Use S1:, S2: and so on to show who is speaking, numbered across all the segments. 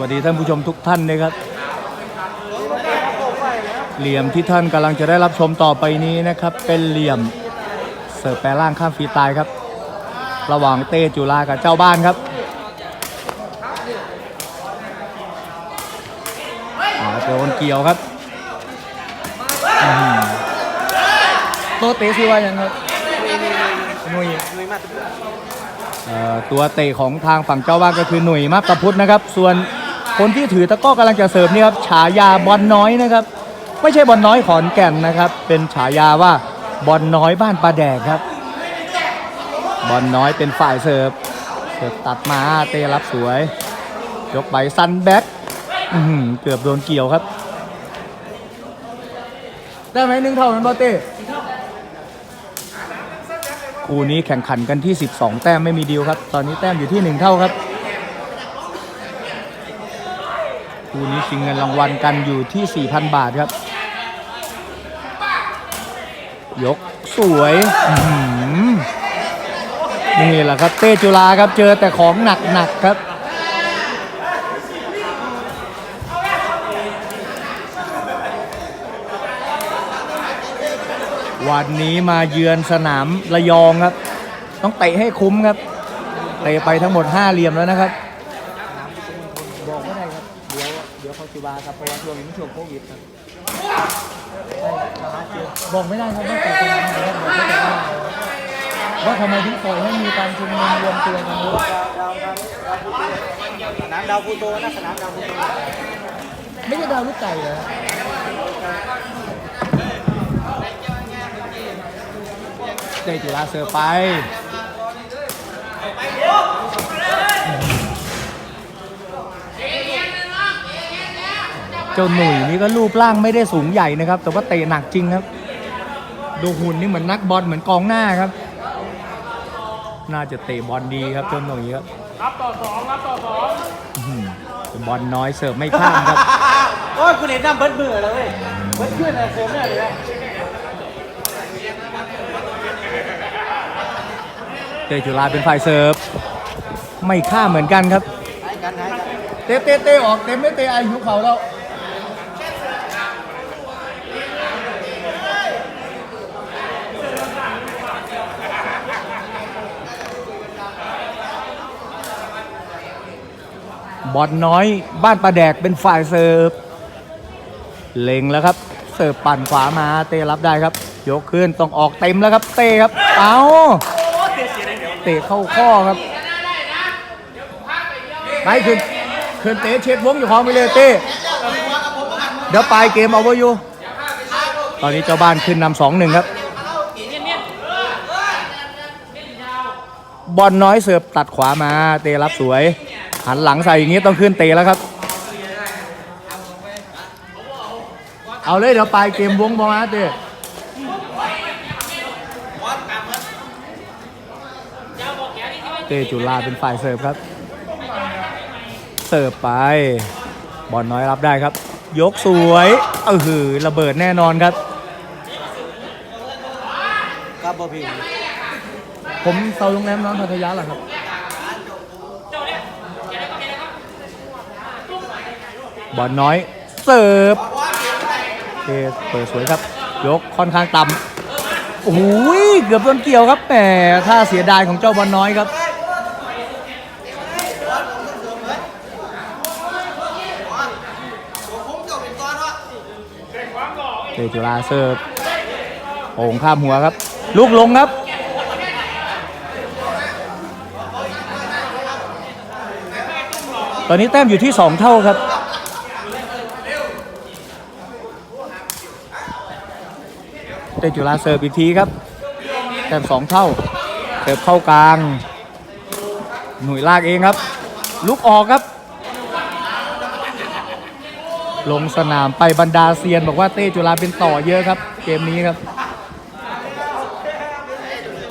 S1: วัสดีท่านผู้ชมทุกท่านนะครับ เหลี่ยมที่ท่านกำลังจะได้รับชมต่อไปนี้นะครับ เป็นเหลี่ยมเสิร์ฟแปรล่างข้ามฟีตล์ครับ ระหว่างเต้จุฬากับเจ้าบ้านครับโดนเกี่ยวครับโตเตะชื่อว่ายังครับนุยเอ่อตัวเตะของทางฝั่งเจ้าบ้านก็คือหนุ่ยมากกระพุทธนะครับ ส่วน คนที่ถือตะก้อกำลังจะเสิร์ฟนี่ครับฉายาบอลน้อยนะครับ ไม่ใช่บอลน้อยขอนแก่นนะครับ เป็นฉายาว่าบอลน้อยบ้านปลาแดกครับ บอลน้อยเป็นฝ่ายเสิร์ฟเสิร์ฟตัดมาเตะรับสวย ยกไปซันแบ็กเกือบโดนเกี่ยวครับ ได้ไหมหนึ่งเท่านั้นบอเต้คู่นี้แข่งขันกันที่ 12 แต้มไม่มีดีลครับ ตอนนี้แต้มอยู่ที่ 1 เท่าครับ คู่นี้ชิงเงินรางวัลกันอยู่ที่ 4,000 บาทครับ ยกสวยนี่แหละครับ เต้จุฬาครับเจอแต่ของหนักๆครับวันนี้มาเยือนสนามระยองครับ ต้องเตะให้คุ้มครับ เตะไปทั้งหมด 5 เหลี่ยมแล้วนะครับ บอกไม่ได้ครับ เดี๋ยวเดี๋ยวเขาจุ บาครับเพราะว่าช่วงนี้ช่วงโควิดครับบอกไม่ได้ครับว่าเตะสนามไหนครับบอกไม่ได้ว่าทำไมถึงปล่อยให้มีการชุมนุมรวมตัวกันเยอะ
S2: สนามดาวพูโตนะสนามดาวพูโต
S1: ไม่ใช่ดาวลูกไก่เหรอเตะจุฬาเสือไป เจ้าหนุ่ยนี่ก็รูปร่างไม่ได้สูงใหญ่นะครับ แต่ว่าเตะหนักจริงครับ ดูหุ่นนี่เหมือนนักบอลเหมือนกองหน้าครับ น่าจะเตะบอลดีครับเจ้าหนุ่ยครับ
S2: รับต่อสองรับต่อสอง
S1: อื้อหือบอลน้อยเสิร์ฟไม่ข้ามครับ
S2: โอ้ยคุณเห็นน้ำเบิดมือแล้วเว้ยเบิดขึ้นอะเสริมเนี่ยเลยนะ
S1: เตจุฬาเป็นฝ่ายเสิร์ฟไม่ข้ามเหมือนกันครับ
S2: หายกันหายกัน
S1: เตะเตะเตะออกเตะไม่เตะอายุเขาแล้ว บอลน้อย บ้านประแดกเป็นฝ่ายเสิร์ฟเล็งแล้วครับ เสิร์ฟปั่นขวามาเตะรับได้ครับ ยกขึ้นต้องออกเต็มแล้วครับ เตะครับ เอาเตะเข้าข้อครับไปขึ้นขึ้นเตะเช็ดวงอยู่ของไปเลยเต้เดี๋ยวปลายเกมเอาไว้อยู่ ตอนนี้เจ้าบ้านขึ้นนำสองหนึ่งครับบอลน้อยเสิร์ฟตัดขวามาเตะรับสวย หันหลังใส่อย่างนี้ต้องขึ้นเตะแล้วครับ เอาเลยเดี๋ยวปลายเกมวงบอลมาเต้เต้จุฬาเป็นฝ่ายเสิร์ฟครับ เสิร์ฟไป บอลน้อยรับได้ครับ ยกสวยเออหือระเบิดแน่นอนครับ
S2: ครับบอพี่
S1: ผมเซาโรงแรมนอนพัทยาเหรอครับ บอลน้อย เสิร์ฟเทเปิดสวยครับ ยกค่อนข้างต่ำโอ้ยเกือบโดนเกี่ยวครับแหมท่าเสียดายของเจ้าบอลน้อยครับเตจุฬาเสิร์ฟโอ่งข้ามหัวครับ ลูกลงครับตอนนี้แต้มอยู่ที่ 2 เท่าครับ เตจุฬาเสิร์ฟอีกทีครับแต้ม2เท่าเสิร์ฟเข้ากลาง หน่วยลากเองครับ ลุกออกครับ ลงสนามไปบรรดาเซียน บอกว่าเต้จุฬาเป็นต่อเยอะครับ เกมนี้ครับ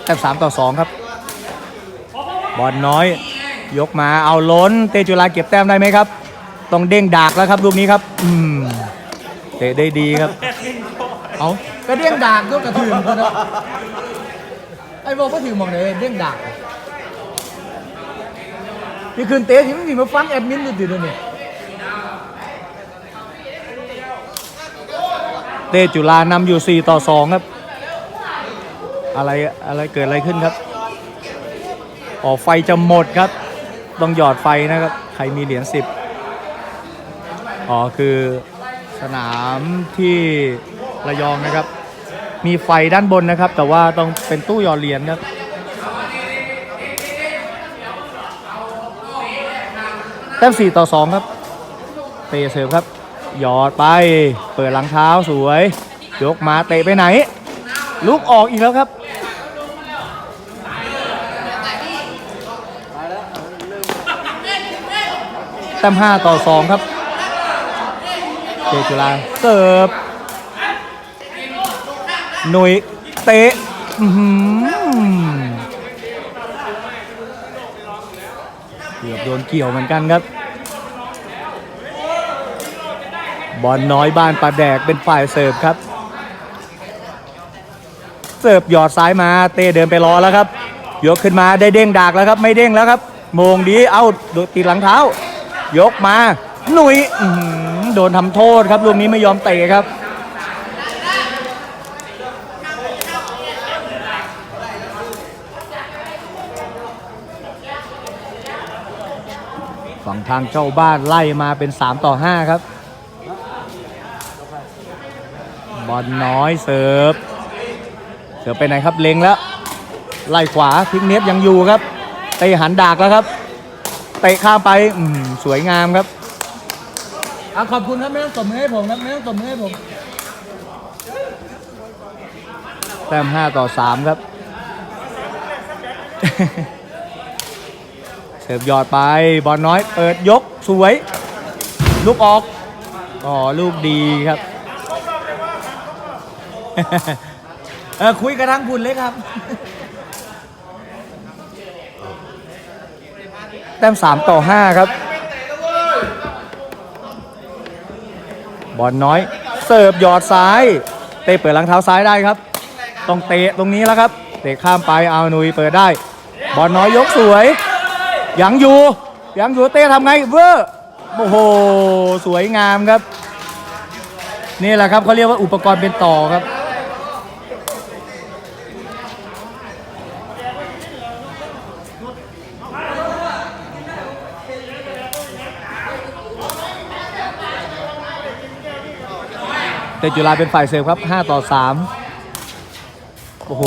S1: แต้มสามต่อสองครับ บอลน้อย ยกมาเอาล้น เตจุฬาเก็บแต้มได้ไหมครับ ต้องเด้งดากแล้วครับลูกนี้ครับ อืมเตะได้ดีครับ เอา กระเด้งดากด้วยกระถือคนนะไอ้บอกก็ถือมองไหนเด้งดากพี่คืนเตะที่ไม่มีมาฟังแอดมินดูดิเดี๋ยวนี้เตจุฬานำอยู่ 4 ต่อ 2 ครับ อะไรอะไรเกิดอะไรขึ้นครับออกไฟจะหมดครับ ต้องหยอดไฟนะครับ ใครมีเหรียญสิบอ๋อคือสนามที่ ระยองนะครับ มีไฟด้านบนนะครับ แต่ว่าต้องเป็นตู้หยอดเหรียญครับแต้ม4ต่อ2ครับเตะเสร์ฟครับ หยอดไป เปิดหลังเท้าสวย ยกมาเตะไปไหนลุกออกอีกแล้วครับแต้ม5ต่อ2ครับเตะจุฬาเสิร์ฟ หนุยเตะอื้อหือเกือบโดนเกี่ยวเหมือนกันครับ บอลน้อยบ้านปลาแดกเป็นฝ่ายเสิร์ฟครับ เสิร์ฟหยอดซ้ายมาเตะเดินไปรอแล้วครับ ยกขึ้นมาได้เด้งดากแล้วครับ ไม่เด้งแล้วครับโมงดีเอาดนตีหลังเท้า ยกมา หนุยโดนทำโทษครับลูกนี้ไม่ยอมเตะครับ ฝั่งทางเจ้าบ้านไล่มาเป็น 3 ต่อ 5 ครับ บอลน้อยเสิร์ฟ เสิร์ฟไปไหนครับเล็งแล้ว ไล่ขวาพลิกเน็ตยังอยู่ครับเตะหันดากแล้วครับเตะข้ามไปอืมสวยงามครับอะขอบคุณครับไม่ต้องตบมือให้ผมครับไม่ต้องตบมือให้ผมแต้ม5ต่อ 3 ครับ เสิร์ฟยอดไปบอลน้อย เปิดยกสวย ลูกออกอ๋อลูกดีครับเออคุยกระทั่งบุญเลยครับ แต้ม3ต่อ5ครับ บอลน้อย เสิร์ฟยอดซ้าย เตะเปิดหลังเท้าซ้ายได้ครับ ต้องเตะตรงนี้แล้วครับ เตะข้ามไปเอาหนุยเปิดได้ บอลน้อยยกสวย ยังอยู่ยังอยู่เต้ทำไงเวอร์โอ้โหสวยงามครับ นี่แหละครับเขาเรียกว่าอุปกรณ์เป็นต่อครับเตจุฬาเป็นฝ่ายเสิร์ฟครับ 5 ต่อ 3 โอ้โห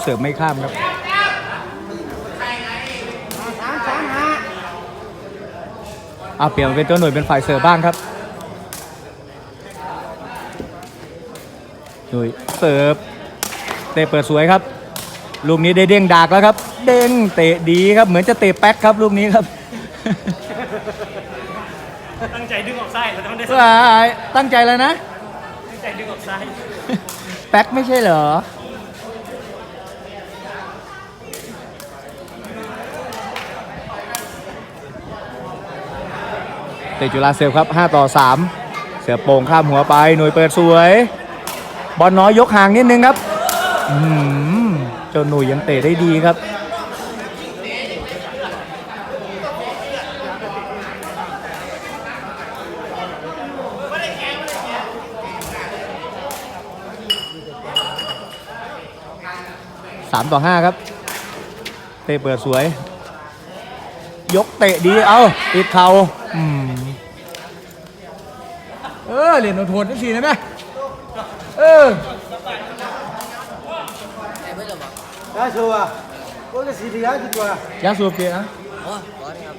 S1: เสิร์ฟไม่ข้ามครับ เอาเปลี่ยนมาเป็นตัวหน่วยเป็นฝ่ายเสิร์ฟบ้างครับ หน่วยเสิร์ฟเตะเปิดสวยครับ ลูกนี้ได้เด้งดากแล้วครับ เด้งเตะดีครับเหมือนจะเตะแป๊กครับลูกนี้ครับ
S2: ตั้งใจดึงออกซ้ายเราต้องได้
S1: ว้ายตั้งใจแล้วนะ
S2: ตั้งใจดึงออกซ้าย
S1: แป๊กไม่ใช่เหรอ ตะจุฬาเสิร์ฟครับ 5 ต่อ 3 เสือโป่งข้ามหัวไปหน่วยเปิดสวย บอลน้อยยกห่างนิดนึงครับอืมเจ้าหนุ่ยยังเตะได้ดีครับสามต่อห้าครับ เตะเปิดสวย ยกเตะดี เอาติดเข่าอืม ออเหรียญโทนทั้งสี่นะแม่เออ
S2: ได้ชัวร์โอ้ยสีเหลืองดีกว่า
S1: ยาสูบเกียร์นะ
S3: อ๋อขอนี่ครับ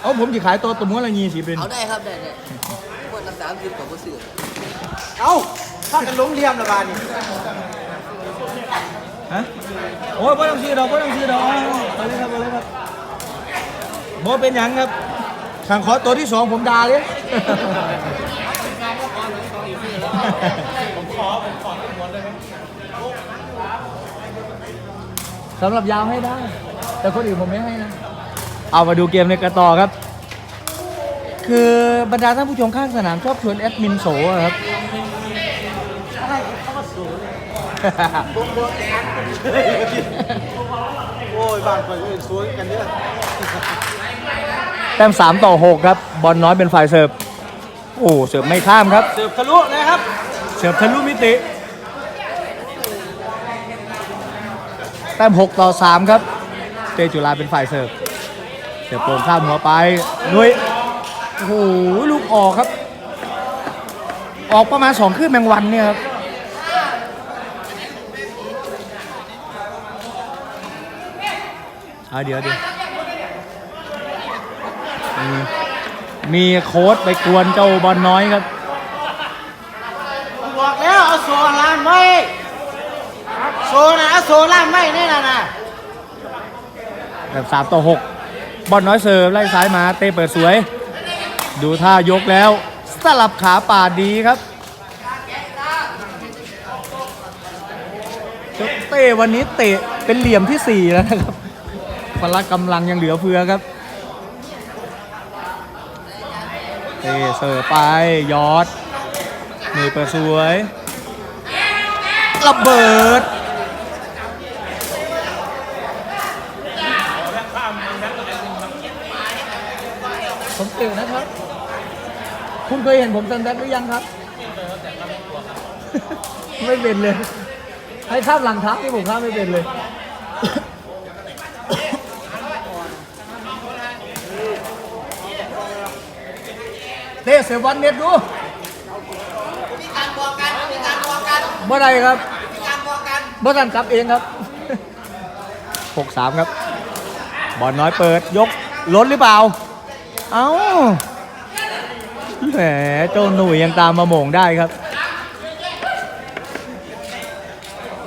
S1: เอาผมจะขายตัวตัวม้วนละยีสีเป็น
S3: เอาได้ครับได้ได้ขวดละสามสิบกว่าผู้ซื้อ
S2: เอ้าถ้ากันล้มเลียมละบาดนี่
S1: ฮะโอ้ยไม่ต้องซื้อดอกไม่ต้องซื้อดอกเอาเอาเลยครับเอาเลยครับโมเป็นหยังครับขังขอตัวที่สองผมด่าเลย ผมขอผมขอม้วนได้ไหมสำหรับยาวให้ได้ แต่คนอื่นผมไม่ให้นะ เอามาดูเกมในกันต่อครับ คือบรรดาท่านผู้ชมข้างสนามชอบชวนแอดมินโสอะครับ
S2: โอ้ยบ้านคนอื่นสวยกันเยอะ
S1: แต้ม3ต่อ6ครับ บอลน้อยเป็นฝ่ายเสิร์ฟ โอ้เสิร์ฟไม่ข้ามครับ
S2: เสิร์ฟทะลุนะครับ
S1: เสิร์ฟทะลุมิติแต้ม6ต่อ 3 ครับเตจุฬาเป็นฝ่ายเสิร์ฟเสิร์ฟโป่งข้ามหัวไปนุ้ยโอ้โหลูกออกครับ ออกประมาณสองคลื่นแมงวันเนี่ยครับเอาเดี๋ยวเดี๋ยว มีมีโค้ดไปกวนเจ้าบอลน้อยครับ
S2: บอกแล้วเอาโซ่ล่ามไว้โซ่นะเอาโซ่ล่ามไว้นี่นะนะ
S1: แบบสามต่อหกบอลน้อยเสิร์ฟไล่ซ้ายมาเตะเปิดสวย ดูท่ายกแล้ว สลับขาป่าดดีครับเจ้าเต้วันนี้เตะเป็นเหลี่ยมที่4แล้วนะครับพละกำลังยังเหลือเฟือครับ เตะเสิร์ฟไปยอดหน่วยเปิดสวยระเบิดผมเตะนะครับ คุณเคยเห็นผมซันแบ็กหรือยังครับ ไม่เป็นเลย ให้ข้ามหลังเท้าที่ผมข้ามไม่เป็นเลย เตะเสียวันเน็ตดูเมื่อไรครับเมื่อรันกลับเองครับหกสามครับบอลน้อยเปิดยกล้นหรือเปล่า เอ้าแหมเจ้าหนุ่ยยังตามมาโหม่งได้ครับ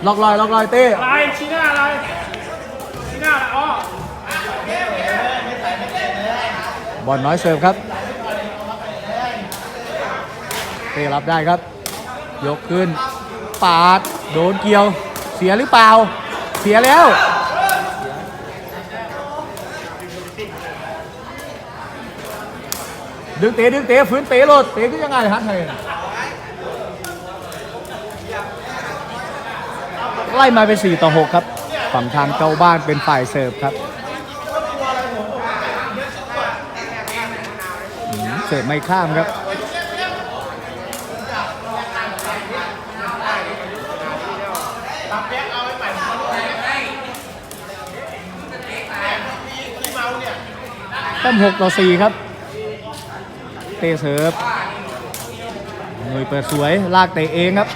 S1: ล็อกลอยล็อกลอยเต้
S4: อะไรชี้หน้าอะไรชี้หน้าอะไรอ๋อบ
S1: อลน้อยเสิร์ฟครับ เต้รับได้ครับ ยกขึ้น ปาด โดนเกี่ยว เสียหรือเปล่า เสียแล้ว ดึงเตะดึงเตะฝืนเตะโลดเตะคือยังไงฮัทไทยน่ะไล่มาเป็น 4 ต่อ 6 ครับ ฝั่งทางเจ้าบ้านเป็นฝ่ายเสิร์ฟครับเสิร์ฟไม่ข้ามครับ แต้ม6ต่อ4ครับ เตะเสิร์ฟหน่วยเปิดสวย ลากเตะเองครับ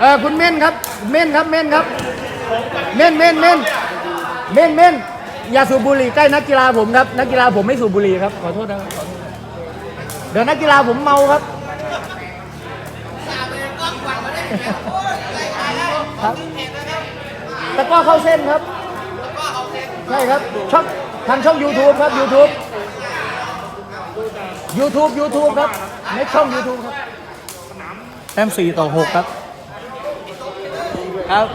S1: เออคุณเม่นครับ เม่นครับ เม่นครับ เม่นเม่นเม่นเม่นเม่นอย่าสูบบุหรี่ใกล้นักกีฬาผมครับ นักกีฬาผมไม่สูบบุหรี่ครับ ขอโทษนะครับเดี๋ยวนักกีฬาผมเมาครับ ครับตะกร้อเข้าเส้นครับใช่ครับช่องทางช่อง YouTube ครับ YouTube YouTube YouTube ครับในช่อง YouTube ครับแต้ม4ต่อ 6 ครับ ครับ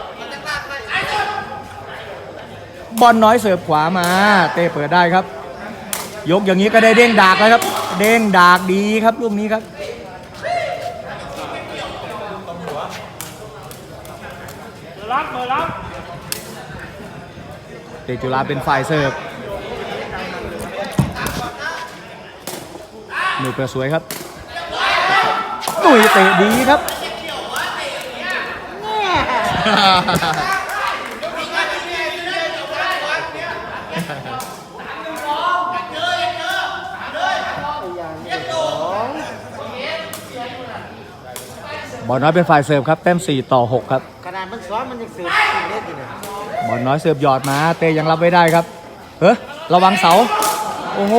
S1: บอลน้อยเสิร์ฟขวามา เตะเปิดได้ครับ ยกอย่างนี้ก็ได้เด้งดากแล้วครับ เด้งดากดีครับลูกนี้ครับ
S4: เปิดรับเปิดรับ
S1: เตะจุฬาเป็นฝ่ายเสิร์ฟหนุ่ยเปิดสวยครับหนุ่ยเตะดีครับบอลน้อยเป็นฝ่ายเสิร์ฟครับ แต้ม 4 ต่อ 6 ครับ
S2: ขนาด มันซ้อมมันยังเสือกเมตรอยู่เลย
S1: บอลน้อยเสิร์ฟหยอดมา เตยังรับไม่ได้ครับ เฮ้ยระวังเสา โอ้โห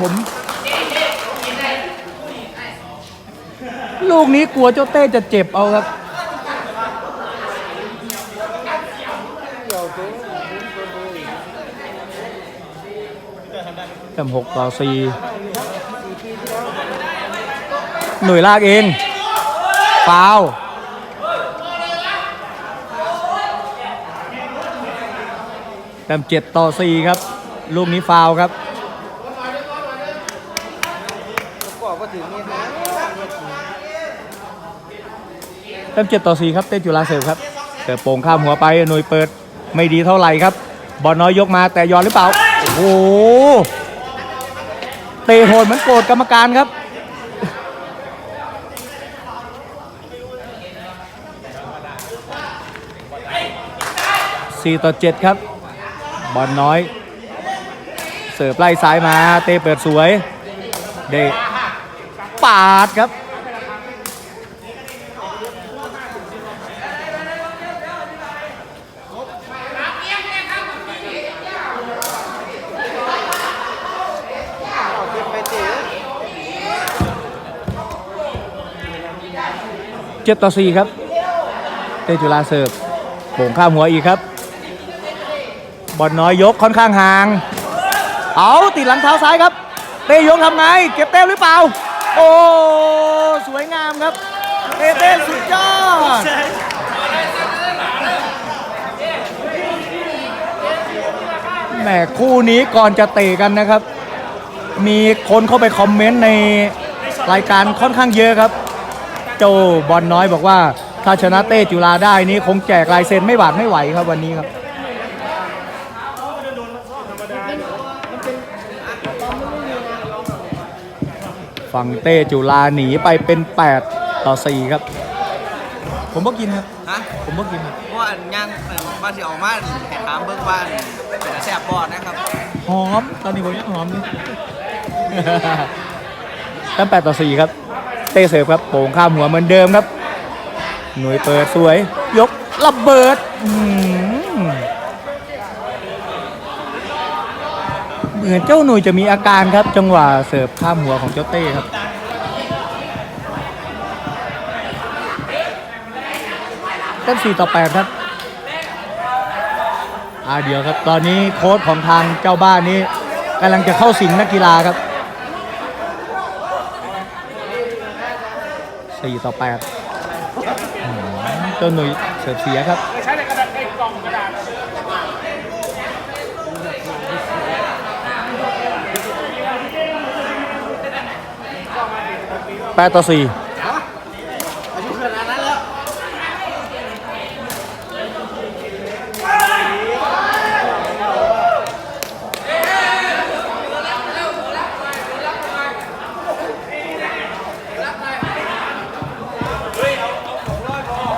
S1: ผมลูกนี้กลัวเจ้าเต้จะเจ็บเอาครับแต้มหกต่อสี่หน่วยลากเองฟาว แต้มเจ็ดต่อสี่ครับ ลูกนี้ฟาวครับ
S2: เมตรนะเมตรสี่
S1: แต้มเจ็ดต่อสี่ครับเต้จุฬาเสิร์ฟครับเสิร์ฟโป่งข้ามหัวไปหน่วยเปิดไม่ดีเท่าไหร่ครับ บอลน้อยยกมาแต่ยอนหรือเปล่า โอ้โหโอ้โหเตะโหดเหมือนโกรธกรรมการครับ4ต่อ7ครับ บอลน้อย เสิร์ฟไล่ซ้ายมา เตะเปิดสวย เดปาดครับ เจ็ดต่อสี่ครับ เตจุฬาเสิร์ฟโป่งข้ามหัวอีกครับ บอลน้อยยกค่อนข้างห่าง เอาติดหลังเท้าซ้ายครับเตยงทำไง เก็บแต้มหรือเปล่า โอ้สวยงามครับเตเต้สุดยอดแหมคู่นี้ก่อนจะเตะกันนะครับ มีคนเข้าไปคอมเมนต์ในรายการค่อนข้างเยอะครับ โจบอลน้อยบอกว่า ถ้าชนะเต้จุฬาได้นี้คงแจกลายเซ็นไม่บาดไม่ไหวครับวันนี้ครับ ฝั่งเต้จุฬาหนีไปเป็น 8 ต่อ 4 ครับ ผมก็กินครับ
S3: ฮะ
S1: ผมก็กินครับ
S3: เพราะว่าย่างเอ่อว่าที่ออกมาให้ถามเบิ่งว่าเป็นแซ่บบอดนะครับ
S1: หอม ตอนนี้ผมยังหอมอยู่ ตั้ง8ต่อ 4 ครับ เต้เสิร์ฟครับโป่งข้ามหัวเหมือนเดิมครับ หน่วยเปิดสวย ยกระเบิดอื้อหือ เหมือนเจ้าหนุ่ยจะมีอาการครับ จังหวะเสิร์ฟข้ามหัวของเจ้าเต้ครับเต้น4ต่อ8ครับอาเดี๋ยวครับ ตอนนี้โค้ชของทางเจ้าบ้านนี้กำลังจะเข้าสิงนักกีฬาครับ4ต่อ8อืมเจ้าหนุ่ยเสิร์ฟเสียครับ
S4: ใช้ในกระดาษในกล่องกระดาษ
S1: 8ต่อ4
S2: อายุขนาดนั้นแล้ว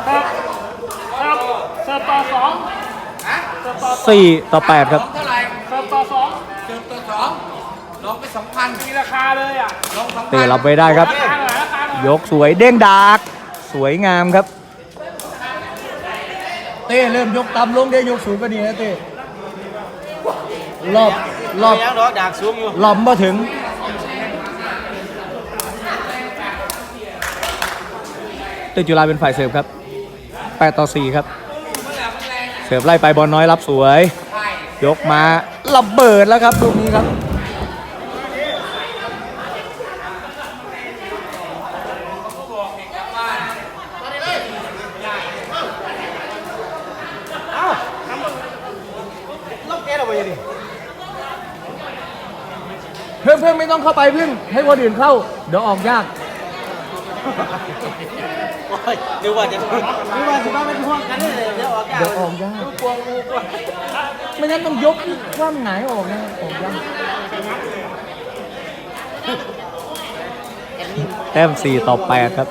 S4: ครับเสิร์ฟต่อสองเสิร์ฟต่อ
S1: 4ต่อ8ครับ
S4: เท่าไหร่เสิร์ฟต่อสอง
S3: เติมตัวสองลองไปสองพัน
S4: มีราคาเลยอะ
S3: ลองสอง
S1: เตะรับไว้ได้ครับ
S4: ราคาหน่อ ยราคาหน่อย
S1: ยกสวยเด้งดาก สวยงามครับ เต้เริ่มยกต่ำลงได้ยกสูงก็ดีนะเต้รอบรอบ
S2: ยังดอกดากสูงอยู่
S1: รอบมาถึง เต้จุฬาเป็นฝ่ายเสิร์ฟครับ8ต่อ4ครับ เสิร์ฟไล่ไปบอลน้อยรับสวย ยกมาระเบิดแล้วครับลูกนี้ครับ
S2: เอ้าล็อก เกตเอาไว้ยังดิ
S1: เพื่อนเพื่อนไม่ต้องเข้าไปเพื่อนให้คนอื่นเข้า เดี๋ยวออกยาก
S2: โอ้ยดูว่าจะดูว่าสิว่าเป็นห่วงกันเลยเดี๋ยวออกยาก
S1: เดี๋ยวออกยาก
S2: กลัวงูกลัว
S1: ไม่งั้นต้องยกคว่ำหงายออกนะออกยากแต้ม4ต่อ8ครับ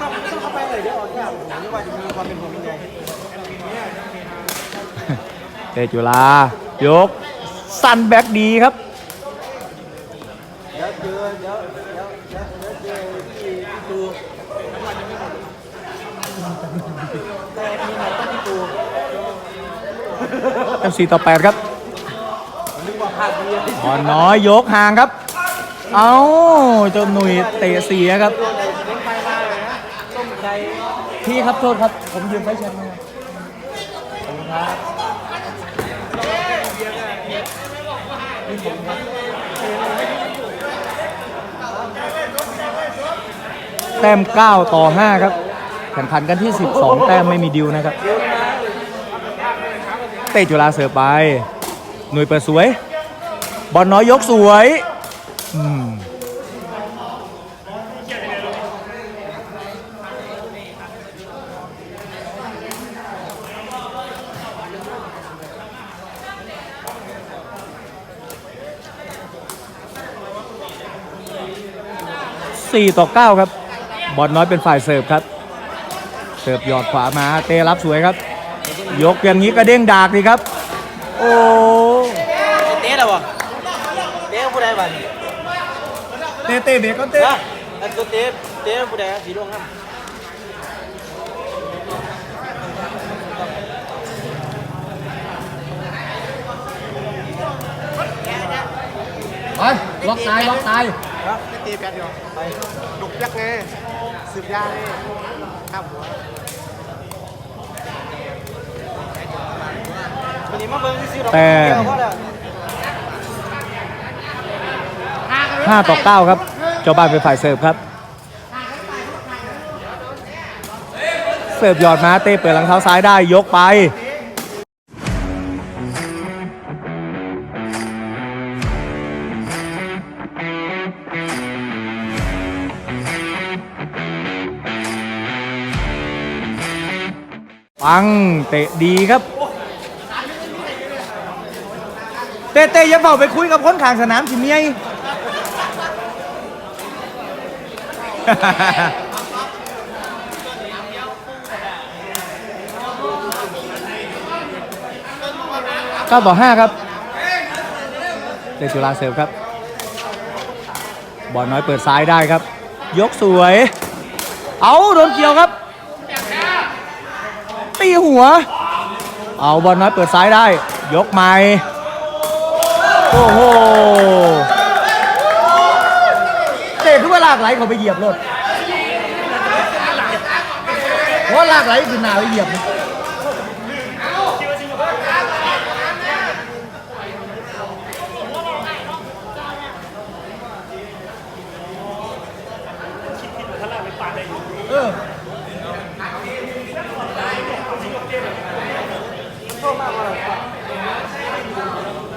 S2: ต้องเข้าไปเลยเดี๋ยวออกยากผมนึกว่าจะมีความเป็นห่วงเป็นใย
S1: เตจุฬา ยกสั้นแบ็กดีครับ
S2: เดี๋ยวเจอเดี๋ยวเดี๋ยวเดี๋ยวเดี๋ยวเจอที่ที่ตูแต่มีไหนต้องที่ตู
S1: แต้ม4ต่อ8ครับ
S2: ผมนึกว่าพลาดดีเลย
S1: บอลน้อยยกห่างครับ เอาเจ้าหนุ่ยเตะเสียครับ พี่ครับโทษครับ ผมยืมไฟแชมป์นะครับขอบคุณครับ แต้ม 9 ต่อ 5 ครับ แข่งขันกันที่ 12 แต้มไม่มีดิวนะครับ เตะจุฬาเสิร์ฟไป หน่วยเปิดสวย บอลน้อยยกสวยอืม4 ต่อเก้าครับ บอลน้อยเป็นฝ่ายเสิร์ฟครับ เสิร์ฟหยอดขวามาเตรับสวยครับ ยกอย่างนี้กระเด้งดากดีครับ โอ้
S2: เตะแล้วบ่เตะผู้ใดบ้าง
S1: เตเตเบรกก็เตะ
S2: เด้อแล้วตัวเตะเตะผู้ใดสีดวงครับ
S1: ไปล็อกซ้ายล็อกซ้าย
S3: ตีแปดเดียวไปดุกยักษ์ไง สืบยาไงข้ามหัว
S2: วันนี้มาเบิงซื้อดอก
S1: แต่
S2: เดียวพอแล้ว
S1: 5ต่อ9ครับเจ้าบ้านเป็นฝ่ายเสิร์ฟครับ เสิร์ฟหยอดมาเต้เปิดหลังเท้าซ้ายได้ยกไป งเตะดีครับ เต้เต้อย่าเฝ้าไปคุยกับคนข้างสนามสิเมียเก้าต่อห้าครับเดจุฬาเสิร์ฟครับบอลน้อยเปิดซ้ายได้ครับ ยกสวย เอาโดนเกี่ยวครับ ตีหัว เอาบอลน้อยเปิดซ้ายได้ ยกใหม่ โอ้โหเตะทุกเวลากไหลเขาไปเหยียบรถเพราะลากไหลคือหนาไปเหยียบ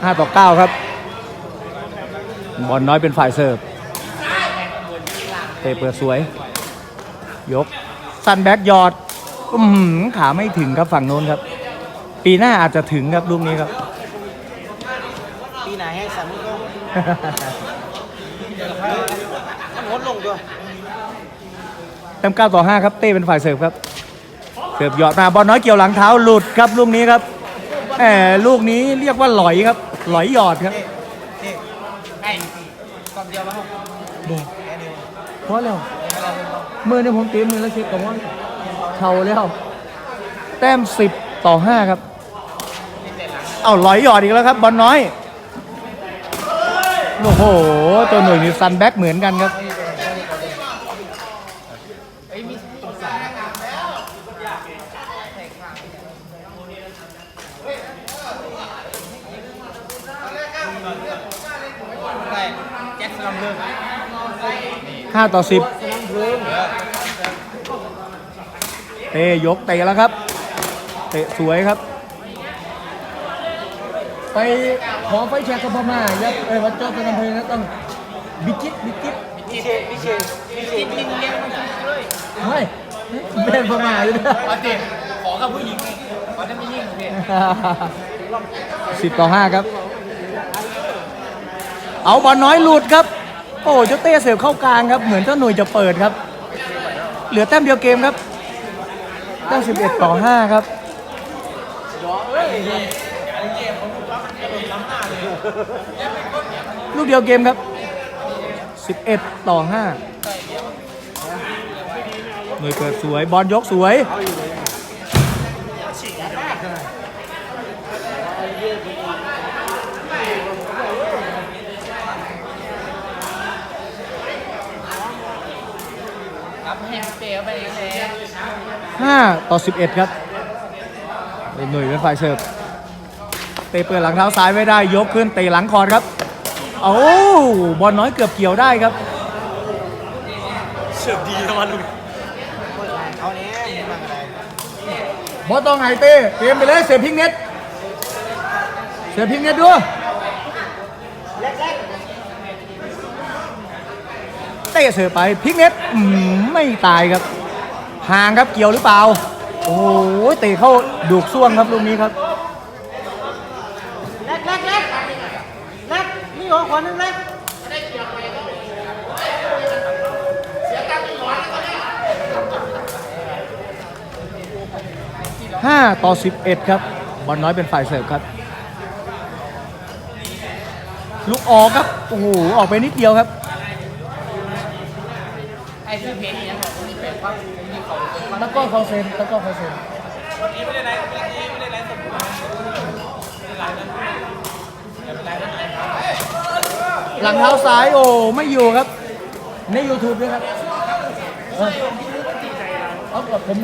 S1: 5 ต่อ 9 ครับ บอลน้อยเป็นฝ่ายเสิร์ฟเตะเปิดสวย ยกซันแบ็กยอดขาไม่ถึงครับฝั่งโน้นครับ ปีหน้าอาจจะถึงครับลูกนี้ครับ
S2: ปีไหนให้สามีก็มัน้ดลงด้วย
S1: เต็มเก้าต่อห้าครับ เต้เป็นฝ่ายเสิร์ฟครับ เสิร์ฟยอดมาบอลน้อยเกี่ยวหลังเท้าหลุดครับลูกนี้ครับแหมลูกนี้เรียกว่าลอยครับ หลอยหยอดครับ
S2: ไอ้กองเดียวมาห้อง
S1: บอกเพราะแล้วมือเนี่ยผมเตะมือแล้วเช็คกับว่าเท่าแล้ว แต้ม10ต่อ5ครับ เอาหลอยหยอดอีกแล้วครับบอลน้อย โอ้โห ตัวหน่วยนี่ซันแบ็กเหมือนกันครับ
S2: แจ็คสลัมเบอร์
S1: 5ต่อ10เตะยกเตะแล้วครับ เตะสวยครับ ไปขอไฟแชร์กับพม่ายับเอ้ยวัดเจ้าเป็นอำเภอนะต้องบิจิตบิจิต
S2: พิเชษพิเชษพิเชษยิงเลี้ยงมันเลย
S1: เฮ้ยเป็นพม่าอยู่นะ
S3: ปาเต็ขอกับผู้หญิงเขาจะไม่ยิ่งเพีย
S1: สิบต่อห้าครับ เอาบอลน้อยหลุดครับ โอ้เจ้าเต้เสิร์ฟเข้ากลางครับ เหมือนเจ้าหน่วยจะเปิดครับ เหลือแต้มเดียวเกมครับแต้มสิบเอ็ดต่อห้าครับลูกเดียวเกมครับ11ต่อ5หน่วยเปิดสวยบอลยกสวย 5ต่อ11ครับเป็นหน่วยเป็นฝ่ายเสิร์ฟเตะเปิดหลังเท้าซ้ายไม่ได้ยกขึ้นเตะหลังคอร์ดครับโอ้บอลน้อยเกือบเกี่ยวได้ครับ
S3: เสิร์ฟดีนะวันลุง
S2: เอาเนี้ยมึงมาอะไร
S1: บอลต้องไงเต้เตรียมไปเลยเสียบพิงเน็ตเสียบพิงเน็ตด้วย เสือไปพลิกเน็ตไม่ตายครับห่างครับเกี่ยวหรือเปล่า โอ้โหเตะเข้าดูกซ่วงครับลูกนี้ครับ
S2: เล็กเล็กเล็กเล็กนี่ของขวัญนึงเล็ก
S1: ห้าต่อสิบเอ็ดครับบอลน้อยเป็นฝ่ายเสิร์ฟครับลูกออกครับ โอ้โห ออกไปนิดเดียวครับ
S2: ตะก้อเขาเป็นตะก้อเขาเซ็น
S1: ตะก้อเขาเซนนี้ไม่ได้ไลฟ์สดหลังเท้าซ้ายโอ้ไม่อยู่ครับ ใน YouTube ด้วยครับเอากับผม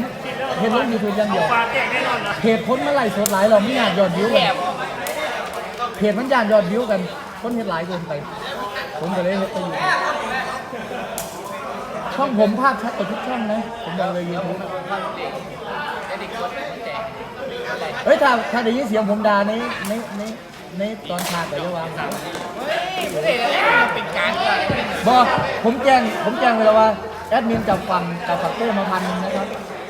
S1: เห็นลง YouTube อยังเดียว
S4: ปลาแตกแน่นอนนะ
S1: เพจพ้นเมื่อไหร่สดหลายเราไม่อยากยอดวิวกันเพจมันอยากยอดวิวกันคนเห็นหลายเกินไป ผมก็เลยไปอยู่ ช่องผมภาพชัดกว่าทุกช่องนะผมบอกเลย YouTube เฮ้ยถ้าถ้าได้ยินเสียงผมด่าในในในในตอนฉากแต่จะวางบอกผมแจ้งผมแจ้งไปแล้วว่าแอดมินจับฟังจับฝักเตอร์มาพันนะครับ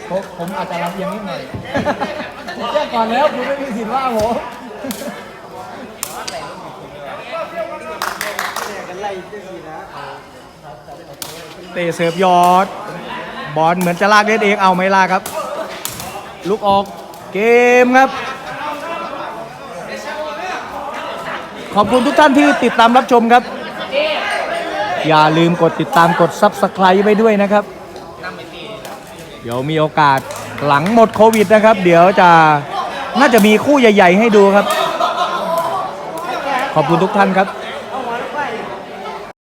S1: ผมผมอาจจะรับเอียงนิดหน่อยผมแจ้งก่อนแล้วคุณไม่มีสิทธิ์ว่าผม
S2: กันไล่จังสินะ
S1: เตะเสิร์ฟยอด บอลเหมือนจะลากเล่นเองเอาไม่ลากครับ ลุกออกเกมครับ ขอบคุณทุกท่านที่ติดตามรับชมครับ อย่าลืมกดติดตามกด Subscribe ไปด้วยนะครับ เดี๋ยวมีโอกาสหลังหมดโควิดนะครับ เดี๋ยวจะน่าจะมีคู่ใหญ่ ๆ ให้ดูครับ ขอบคุณทุกท่านครับ